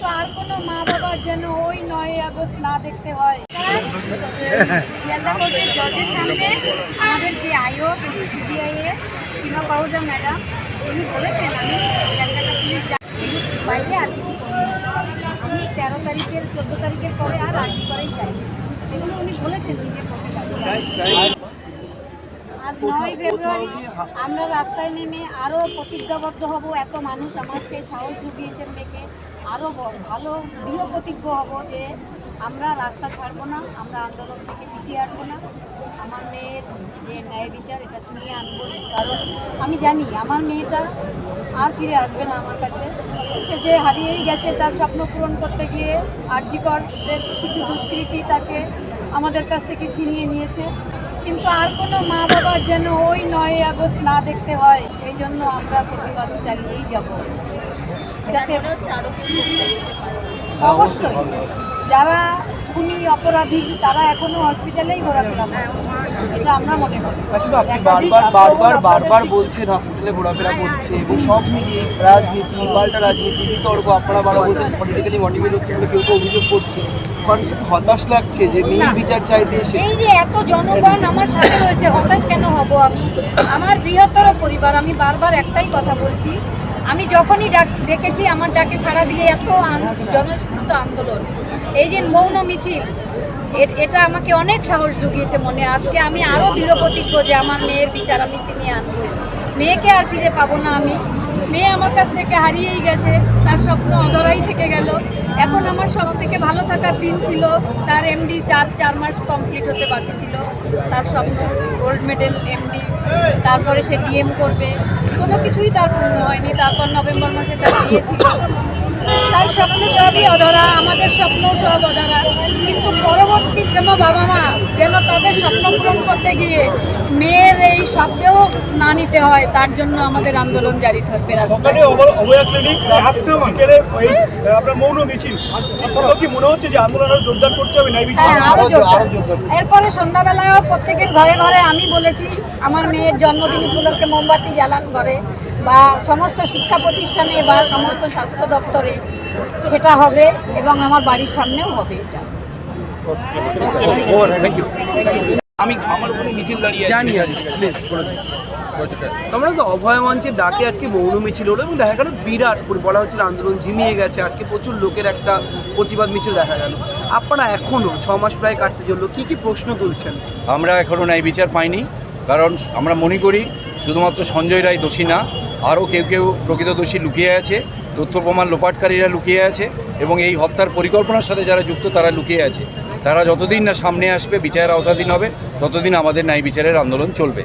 কিন্তু আর কোনো মা বাবার যেন ওই নয় আগস্ট না দেখতে হয়। শিয়ালদা কোর্টের জজের সামনে আমাদের যে আইও সিবিআই এর সীমা পাউজা ম্যাডাম, উনি বলেছেন, আমি ক্যালকাটা পুলিশ বাইরে আর কিছু আমি তেরো তারিখের, চোদ্দ তারিখের পরে আর আর্জি করেই চাই এগুলো উনি বলেছেন নিজের আজ নয় ফেব্রুয়ারি, আমরা রাস্তায় নেমে আরও প্রতিজ্ঞাবদ্ধ হব, এত মানুষ আমার সেই সাহস জুগিয়েছেন দেখে। আরও ভালো দৃঢ় প্রতিজ্ঞ হব যে আমরা রাস্তা ছাড়বো না, আমরা আন্দোলন থেকে পিছিয়ে আসব না। আমার মেয়ের যে ন্যায় বিচার, এটা ছিনিয়ে আনব। কারণ আমি জানি, আমার মেয়েটা আর ফিরে আসবে না আমার কাছে। সে যে হারিয়েই গেছে, তার স্বপ্ন পূরণ করতে গিয়ে আর্যিকর কিছু দুষ্কৃতী তাকে আমাদের কাছ থেকে ছিনিয়ে নিয়েছে। কিন্তু আর কোনো মা বাবার যেন ওই নয় আগস্ট না দেখতে হয়, সেই জন্য আমরা প্রতিবাদ চালিয়েই যাব। যাতে অবশ্যই। যারা খুনি অপরাধী তারা এখনও হসপিটালেই ঘোরাফেরা করছে। এটা আমরা মনে করি। কিন্তু আপনি বারবার বারবার বারবার বলছেন হসপিটালে ঘোরাফেরা করছে এবং সব মিলিয়ে রাজনীতি পাল্টা রাজনীতি বিতর্ক আপনারা বারবার বলছেন পলিটিক্যালি মোটিভেট হচ্ছে বলে কেউ কেউ অভিযোগ করছে। হতাশ লাগছে যে মেয়ে বিচার চাইতে এসে এই যে এত জনগণ আমার সাথে রয়েছে হতাশ কেন আমি। আমার বৃহত্তর পরিবার, আমি বারবার একটাই কথা বলছি। আমি যখনই ডাক ডেকেছি, আমার ডাকে সারা দিয়ে এত জনস্ফূর্ত আন্দোলন। এই যে মৌন মিছিল এটা আমাকে অনেক সাহস জুগিয়েছে মনে। আজকে আমি আরও দৃঢ় প্রতিজ্ঞ যে আমার মেয়ের বিচার আমি চিনিয়ে আনব। মেয়েকে আর ফিরে পাবো না আমি। মেয়ে আমার কাছ থেকে হারিয়েই গেছে, তার স্বপ্ন অধরাই থেকে গেল। এখন আমার সব থেকে ভালো থাকার দিন ছিল, তার এমডি চার চার মাস কমপ্লিট হতে বাকি ছিল। তার স্বপ্ন গোল্ড মেডেল এমডি তারপরে সে ডিএম করবে। কোনো কিছুই তার পূর্ণ হয়নি, তারপর নভেম্বর মাসে তার বিয়ে ছিল। তার স্বপ্ন সবই অধরা আমাদের স্বপ্ন সব অধরা। কিন্তু পরবর্তী যেন বাবা মা যেন তাদের স্বপ্ন পূরণ করতে গিয়ে মেয়ের এই শব্দেও না নিতে হয় তার জন্য আমাদের আন্দোলন জারি থাকবে রাস্তায়। সকালে অব- অভয়া ক্লিনিক বিকেলে ওই আপনার মৌন মিছিল। আপনার কি মনে হচ্ছে যে আন্দোলন আরও জোরদার করতে হবে নাই হ্যাঁ আরও জোরদার। এরপরে সন্ধ্যাবেলায়ও প্রত্যেকের ঘরে ঘরে আমি বলেছি আমার মেয়ের জন্মদিন উপলক্ষে মোমবাতি জ্বালান ঘরে। বা সমস্ত শিক্ষা প্রতিষ্ঠানে বা সমস্ত স্বাস্থ্য দপ্তরে সেটা হবে এবং আমার বাড়ির সামনেও হবে এটা। আমি আমার উপরে মিছিল দাঁড়িয়ে জানি তোমরা তো অভয় মঞ্চের ডাকে আজকে মৌন মিছিল হলো এবং দেখা গেল বিরাট বলা হচ্ছিল আন্দোলন ঝিমিয়ে গেছে। আজকে প্রচুর লোকের একটা প্রতিবাদ মিছিল দেখা গেল। আপনারা এখনও ছ মাস প্রায় কাটতে চলল কি কি প্রশ্ন তুলছেন? আমরা এখনও ন্যায় বিচার পাইনি কারণ আমরা মনে করি শুধুমাত্র সঞ্জয় রায় দোষী না আরও কেউ কেউ প্রকৃত দোষী লুকিয়ে আছে তথ্য প্রমাণ লোপাটকারীরা লুকিয়ে আছে এবং এই হত্যার পরিকল্পনার সাথে যারা যুক্ত তারা লুকিয়ে আছে। তারা যতদিন না সামনে আসবে, বিচারের আওতাধীন হবে, ততদিন আমাদের ন্যায় বিচারের আন্দোলন চলবে।